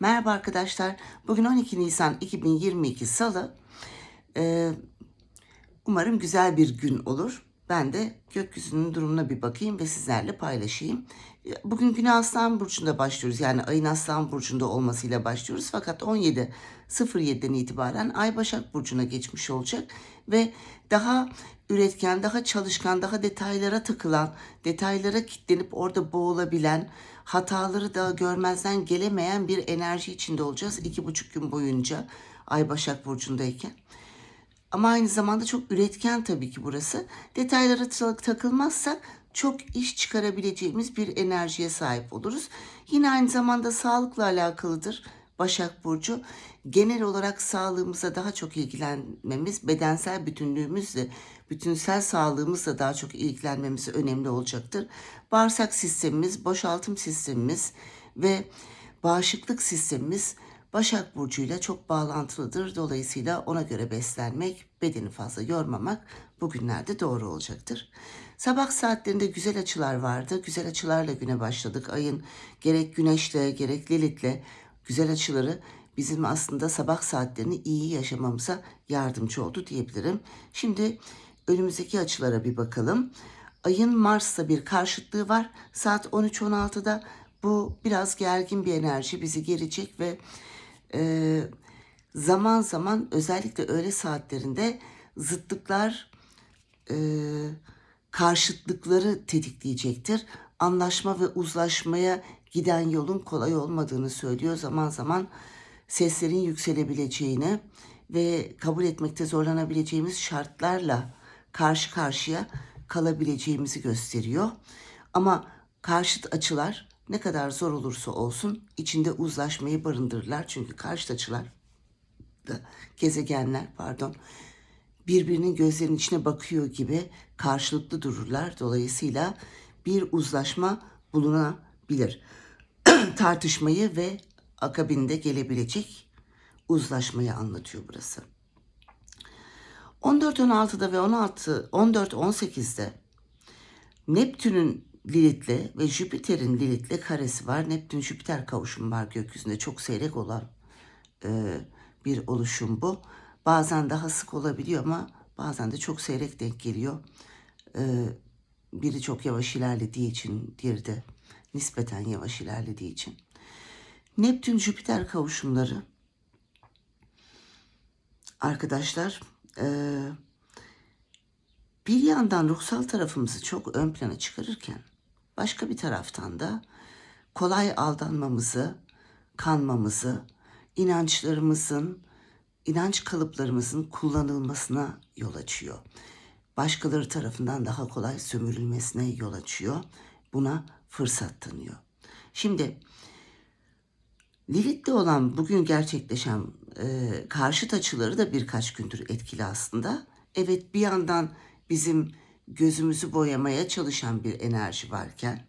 Merhaba arkadaşlar. Bugün 12 Nisan 2022 Salı. Ee, umarım güzel bir gün olur. Ben de gökyüzünün durumuna bir bakayım ve sizlerle paylaşayım. Bugün güne Aslan Burcu'nda başlıyoruz. Yani ayın Aslan Burcu'nda olmasıyla başlıyoruz. Fakat 17.07'den itibaren Ay Başak Burcu'na geçmiş olacak. Ve daha üretken, daha çalışkan, daha detaylara takılan, detaylara kilitlenip orada boğulabilen, hataları da görmezden gelemeyen bir enerji içinde olacağız. iki buçuk gün boyunca Ay Başak Burcu'ndayken. Ama aynı zamanda çok üretken tabii ki burası. Detaylara tak- takılmazsak çok iş çıkarabileceğimiz bir enerjiye sahip oluruz. Yine aynı zamanda sağlıkla alakalıdır Başak Burcu. Genel olarak sağlığımıza daha çok ilgilenmemiz, bedensel bütünlüğümüzle, bütünsel sağlığımızla daha çok ilgilenmemiz önemli olacaktır. Bağırsak sistemimiz, boşaltım sistemimiz ve bağışıklık sistemimiz Başak Burcu'yla çok bağlantılıdır. Dolayısıyla ona göre beslenmek, bedeni fazla yormamak bugünlerde doğru olacaktır. Sabah saatlerinde güzel açılar vardı. Güzel açılarla güne başladık. Ayın gerek güneşle gerek Lilith'le güzel açıları bizim aslında sabah saatlerini iyi yaşamamıza yardımcı oldu diyebilirim. Şimdi önümüzdeki açılara bir bakalım. Ayın Mars'la bir karşıtlığı var. Saat 13.16'da bu biraz gergin bir enerji bizi gelecek ve e, zaman zaman özellikle öğle saatlerinde zıtlıklar e, karşıtlıkları tetikleyecektir. Anlaşma ve uzlaşmaya giden yolun kolay olmadığını söylüyor. Zaman zaman seslerin yükselebileceğini ve kabul etmekte zorlanabileceğimiz şartlarla karşı karşıya kalabileceğimizi gösteriyor. Ama karşıt açılar ne kadar zor olursa olsun içinde uzlaşmayı barındırırlar. Çünkü karşıt açılar da gezegenler pardon birbirinin gözlerinin içine bakıyor gibi karşılıklı dururlar. Dolayısıyla bir uzlaşma bulunabilir. Tartışmayı ve akabinde gelebilecek uzlaşmayı anlatıyor burası. 14-16'da ve 16 14-18'de Neptün'ün Lilith'le ve Jüpiter'in Lilith'le karesi var. Neptün Jüpiter kavuşumu var gökyüzünde çok seyrek olan e, bir oluşum bu. Bazen daha sık olabiliyor ama bazen de çok seyrek denk geliyor. E, biri çok yavaş ilerlediği için, diğeri de nispeten yavaş ilerlediği için. Neptün Jüpiter kavuşumları arkadaşlar e, bir yandan ruhsal tarafımızı çok ön plana çıkarırken başka bir taraftan da kolay aldanmamızı, kanmamızı, inançlarımızın, inanç kalıplarımızın kullanılmasına yol açıyor. Başkaları tarafından daha kolay sömürülmesine yol açıyor. Buna fırsat tanıyor. Şimdi Lilith'te olan bugün gerçekleşen e, karşıt açıları da birkaç gündür etkili aslında. Evet bir yandan bizim gözümüzü boyamaya çalışan bir enerji varken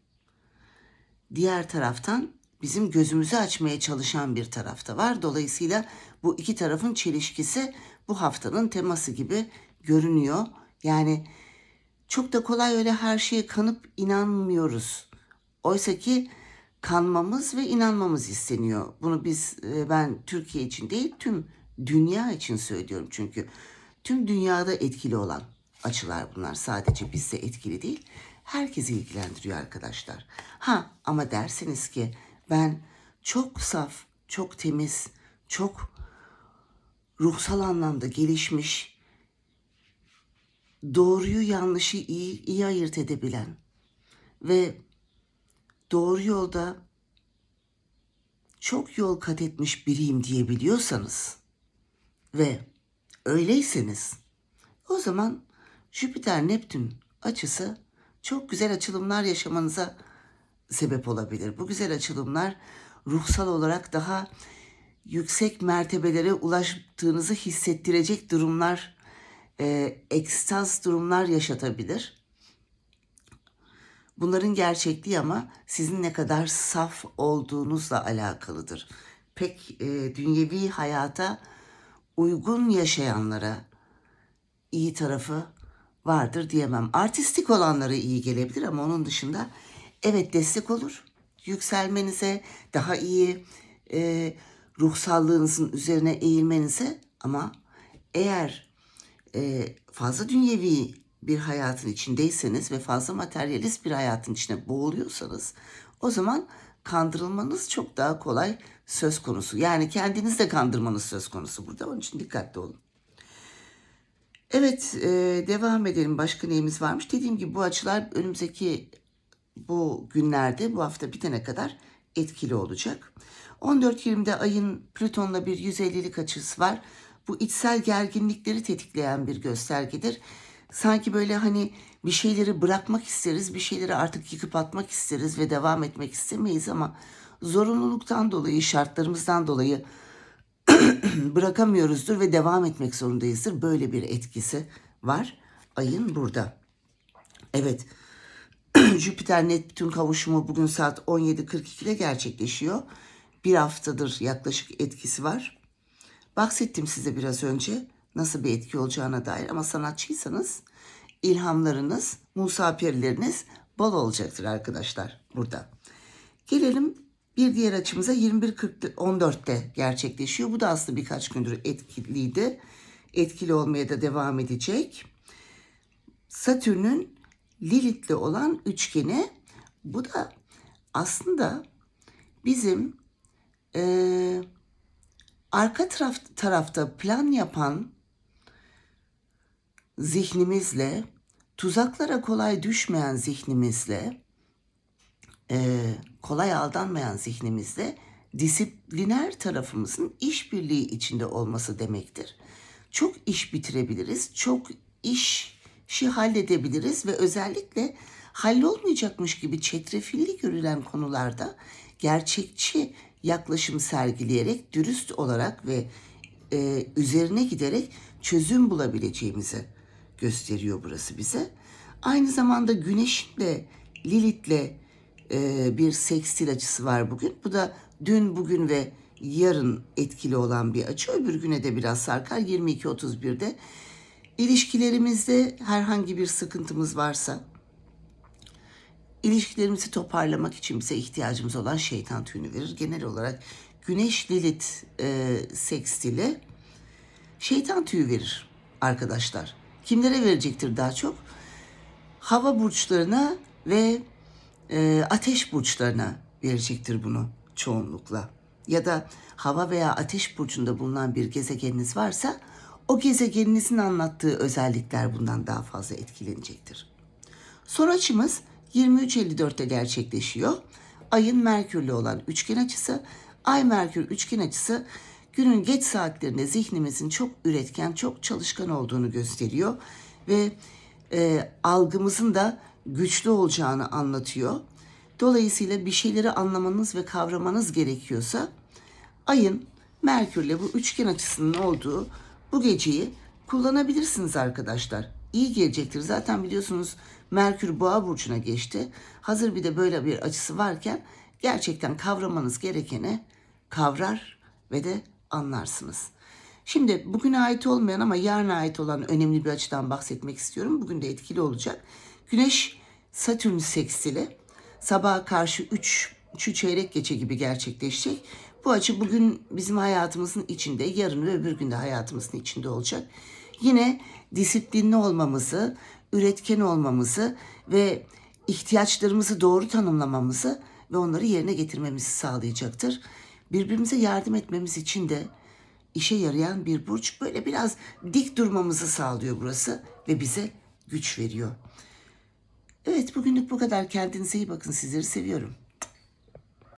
diğer taraftan bizim gözümüzü açmaya çalışan bir tarafta var. Dolayısıyla bu iki tarafın çelişkisi bu haftanın teması gibi görünüyor. Yani çok da kolay öyle her şeye kanıp inanmıyoruz. Oysa ki kanmamız ve inanmamız isteniyor. Bunu biz e, ben Türkiye için değil tüm dünya için söylüyorum çünkü tüm dünyada etkili olan açılar bunlar. Sadece bizde etkili değil. Herkesi ilgilendiriyor arkadaşlar. Ha ama derseniz ki ben çok saf, çok temiz, çok ruhsal anlamda gelişmiş, doğruyu yanlışı iyi, iyi ayırt edebilen ve doğru yolda çok yol kat etmiş biriyim diyebiliyorsanız ve öyleyseniz o zaman Jüpiter Neptün açısı çok güzel açılımlar yaşamanıza sebep olabilir. Bu güzel açılımlar ruhsal olarak daha yüksek mertebelere ulaştığınızı hissettirecek durumlar, e, ekstaz durumlar yaşatabilir. Bunların gerçekliği ama sizin ne kadar saf olduğunuzla alakalıdır. Pek e, dünyevi hayata uygun yaşayanlara iyi tarafı vardır diyemem. Artistik olanlara iyi gelebilir ama onun dışında evet destek olur. Yükselmenize, daha iyi e, ruhsallığınızın üzerine eğilmenize ama eğer e, fazla dünyevi bir hayatın içindeyseniz ve fazla materyalist bir hayatın içine boğuluyorsanız o zaman kandırılmanız çok daha kolay söz konusu. Yani kendiniz de kandırmanız söz konusu burada. Onun için dikkatli olun. Evet, e, devam edelim. Başka neyimiz varmış? Dediğim gibi bu açılar önümüzdeki bu günlerde, bu hafta bitene kadar etkili olacak. 14-20'de ayın Plüton'la bir 150'lik açısı var. Bu içsel gerginlikleri tetikleyen bir göstergedir. Sanki böyle hani bir şeyleri bırakmak isteriz, bir şeyleri artık yıkıp atmak isteriz ve devam etmek istemeyiz ama zorunluluktan dolayı, şartlarımızdan dolayı bırakamıyoruzdur ve devam etmek zorundayızdır. Böyle bir etkisi var ayın burada. Evet. Jüpiter Neptün kavuşumu bugün saat 17.42'de gerçekleşiyor. Bir haftadır yaklaşık etkisi var. Bahsettim size biraz önce nasıl bir etki olacağına dair ama sanatçıysanız ilhamlarınız, Musa perileriniz bol olacaktır arkadaşlar burada. Gelelim bir diğer açımıza 21.14'te gerçekleşiyor. Bu da aslında birkaç gündür etkiliydi. Etkili olmaya da devam edecek. Satürn'ün Lilith'le olan üçgeni bu da aslında bizim eee, arka taraf, tarafta plan yapan zihnimizle, tuzaklara kolay düşmeyen zihnimizle, eee, kolay aldanmayan zihnimizle disipliner tarafımızın işbirliği içinde olması demektir. Çok iş bitirebiliriz, çok işi halledebiliriz ve özellikle hallolmayacakmış gibi çetrefilli görülen konularda gerçekçi yaklaşım sergileyerek, dürüst olarak ve e, üzerine giderek çözüm bulabileceğimizi gösteriyor burası bize. Aynı zamanda Güneş'in de Lilith'le e, bir sekstil açısı var bugün. Bu da dün, bugün ve yarın etkili olan bir açı. Öbür güne de biraz sarkar 22.31'de. İlişkilerimizde herhangi bir sıkıntımız varsa ilişkilerimizi toparlamak için bize ihtiyacımız olan şeytan tüyünü verir. Genel olarak Güneş Lilith e, sekstili şeytan tüyü verir arkadaşlar. Kimlere verecektir daha çok? Hava burçlarına ve e, ateş burçlarına verecektir bunu çoğunlukla. Ya da hava veya ateş burcunda bulunan bir gezegeniniz varsa o gezegeninizin anlattığı özellikler bundan daha fazla etkilenecektir. Son açımız 23.54'te gerçekleşiyor. Ayın Merkür'le olan üçgen açısı. Ay Merkür üçgen açısı günün geç saatlerinde zihnimizin çok üretken, çok çalışkan olduğunu gösteriyor ve e, algımızın da güçlü olacağını anlatıyor. Dolayısıyla bir şeyleri anlamanız ve kavramanız gerekiyorsa ayın Merkür'le bu üçgen açısının olduğu bu geceyi kullanabilirsiniz arkadaşlar. İyi gelecektir. Zaten biliyorsunuz Merkür Boğa burcuna geçti. Hazır bir de böyle bir açısı varken gerçekten kavramanız gerekeni kavrar ve de anlarsınız. Şimdi bugüne ait olmayan ama yarına ait olan önemli bir açıdan bahsetmek istiyorum. Bugün de etkili olacak. Güneş Satürn sekstili sabaha karşı 3 3 çeyrek geçe gibi gerçekleşecek. Bu açı bugün bizim hayatımızın içinde, yarın ve öbür günde hayatımızın içinde olacak. Yine disiplinli olmamızı, üretken olmamızı ve ihtiyaçlarımızı doğru tanımlamamızı ve onları yerine getirmemizi sağlayacaktır. Birbirimize yardım etmemiz için de işe yarayan bir burç. Böyle biraz dik durmamızı sağlıyor burası ve bize güç veriyor. Evet bugünlük bu kadar. Kendinize iyi bakın. Sizleri seviyorum.